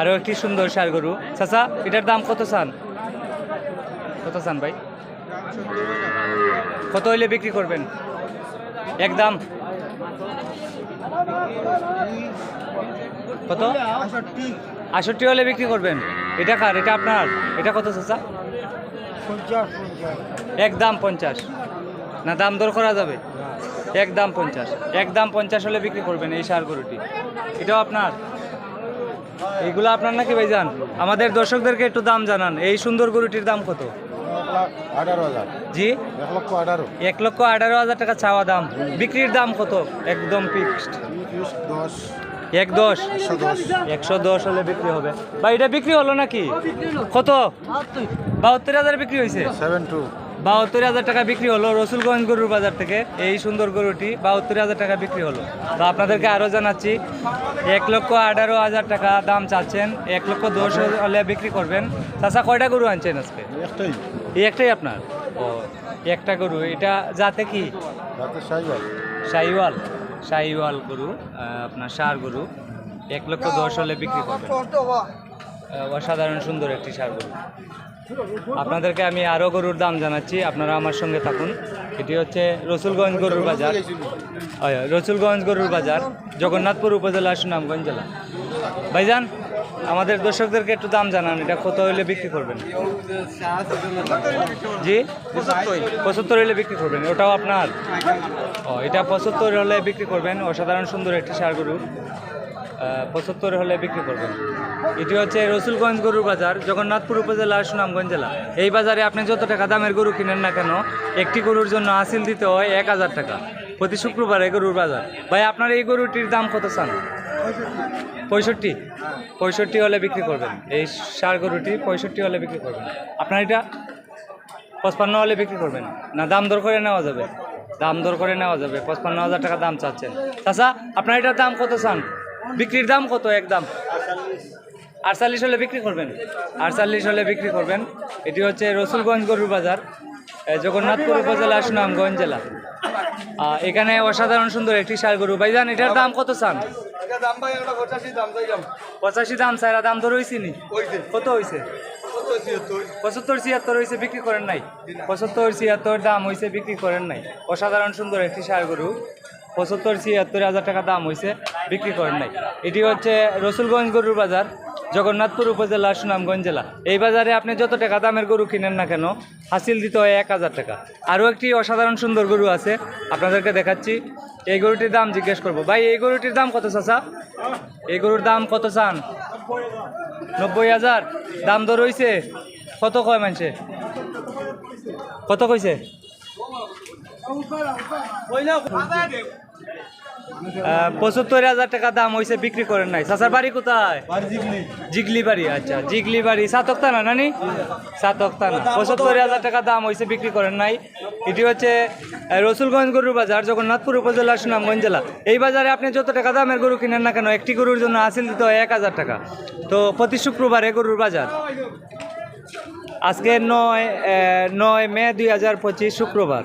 আরও একটি সুন্দর সার গরু। চাচা, এটার দাম কত চান? কত চান ভাই? কত হইলে বিক্রি করবেন? একদম কত? আষট্টি হলে বিক্রি করবেন। এটা কার? এটা আপনার? এটা কত চাচা? একদম পঞ্চাশ। না, দাম দর করা যাবে? একদম পঞ্চাশ। একদম পঞ্চাশ হলে বিক্রি করবেন এই সার গরুটি। এটাও আপনার? এইগুলো আপনার নাকি ভাই যান আমাদের দর্শকদেরকে একটু দাম জানান। এই সুন্দর গরুটির দাম কত? জি? এক লক্ষ আঠারো। এক লক্ষ আঠারো হাজার টাকা চাওয়া দাম। বিক্রির দাম কত? একদম ফিক্সড দশ এক দশ। দশ। একশো দশ হলে বিক্রি হবে। বা এটা বিক্রি হলো নাকি? কত? বাহাত্তর। হাজার বিক্রি হয়েছে সেভেন টু। বাহাত্তর হাজার টাকা বিক্রি হলো রসুলগঞ্জ গরুর বাজার থেকে এই সুন্দর গরুটি বাহাত্তর হাজার টাকা বিক্রি হলো। তো আপনাদেরকে আরও জানাচ্ছি এক লক্ষ আঠারো হাজার টাকা দাম চাচ্ছেন এক লক্ষ দশ হলে বিক্রি করবেন। চাষা কয়টা গরু আনছেন আজকে? একটাই। এই একটাই আপনার? ও একটা গরু এটা যাতে কি? শাহিওয়াল শাহিওয়াল গরু আপনার সার গরু এক লক্ষ দশ হলে বিক্রি করবেন। অসাধারণ সুন্দর একটি সার গরু। আপনাদেরকে আমি আরও গরুর দাম জানাচ্ছি, আপনারা আমার সঙ্গে থাকুন। এটি হচ্ছে রসুলগঞ্জ গরুর বাজার। রসুলগঞ্জ গরুর বাজার, জগন্নাথপুর উপজেলা, সুনামগঞ্জ জেলা। ভাইজান, আমাদের দর্শকদেরকে একটু দাম জানান, এটা কত হইলে বিক্রি করবেন? জি? পঁচাত্তর হলে বিক্রি করবেন, ওটাও আপনার? ও, এটা পঁচাত্তর হলে বিক্রি করবেন, অসাধারণ সুন্দর একটি সার গরু। পঁচাত্তর হলে বিক্রি করবেন। এটি হচ্ছে রসুলগঞ্জ গরুর বাজার, জগন্নাথপুর উপজেলা, সুনামগঞ্জ জেলা। এই বাজারে আপনি যত টাকা দামের গরু কিনেন না কেন, একটি গরুর জন্য হাসিল দিতে হয় এক হাজার টাকা প্রতি শুক্রবারে গরুর বাজার। ভাই, আপনার এই গরুটির দাম কত চান? পঁয়ষট্টি। পঁয়ষট্টি হলে বিক্রি করবেন। এই সার গরুটি পঁয়ষট্টি হলে বিক্রি করবেন। আপনার এটা পঁচপান্ন হলে বিক্রি করবেন। না, দাম দর করে নেওয়া যাবে। দাম দর করে নেওয়া যাবে। পঁচপান্ন হাজার টাকা দাম চাচ্ছেন। চাচা, আপনার এটার দাম কত চান? বিক্রির দাম কত একদম? আটচল্লিশ হলে বিক্রি করবেন। আটচল্লিশ হলে বিক্রি করবেন। এটি হচ্ছে রসুলগঞ্জ গরুর বাজার জগন্নাথপুর উপজেলা সুনামগঞ্জ জেলা। এখানে অসাধারণ সুন্দর একটি সার গরু। ভাইজান এটার দাম কত চান? পঁচাশি দাম স্যার দাম ধরে হয়েছে নি? কত হয়েছে পঁচাত্তর ছিয়াত্তর। হয়েছে বিক্রি করেন নাই? পঁচাত্তর ছিয়াত্তর দাম হয়েছে বিক্রি করেন নাই। অসাধারণ সুন্দর একটি সার গরু। পঁচাত্তর ছিয়াত্তর হাজার টাকা দাম হয়েছে বিক্রি করেন নাই। এটি হচ্ছে রসুলগঞ্জ গরুর বাজার, জগন্নাথপুর উপজেলা, সুনামগঞ্জ জেলা। এই বাজারে আপনি যত টাকা দামের গরু কিনেন না কেন, হাসিল দিতে হয় এক হাজার টাকা। আরও একটি অসাধারণ সুন্দর গরু আছে, আপনাদেরকে দেখাচ্ছি। এই গরুটির দাম জিজ্ঞেস করব। ভাই, এই গরুটির দাম কত চাচা? এই গরুর দাম কত চান? নব্বই হাজার। দাম দর হইছে? কত কয় মানছে কত কইছে? পঁচাত্তর হাজার টাকা দাম হয়েছে বিক্রি করেন নাই। চাচার বাড়ি কোথায়? জিগলি। বাড়ি আচ্ছা। জিগলি বাড়ি সাতক থানা নানি? সাতক থানা। পঁচাত্তর হাজার টাকা দাম হয়েছে বিক্রি করেন নাই। এটি হচ্ছে রসুলগঞ্জ গরুর বাজার জগন্নাথপুর উপজেলা সুনামগঞ্জ জেলা। এই বাজারে আপনি যত টাকা দামের গরু কিনেন না কেন একটি গরুর জন্য হাসিল দিতে হয় এক হাজার টাকা। তো প্রতি শুক্রবারে গরুর বাজার। আজকে নয় নয় মে দুই হাজার পঁচিশ শুক্রবার।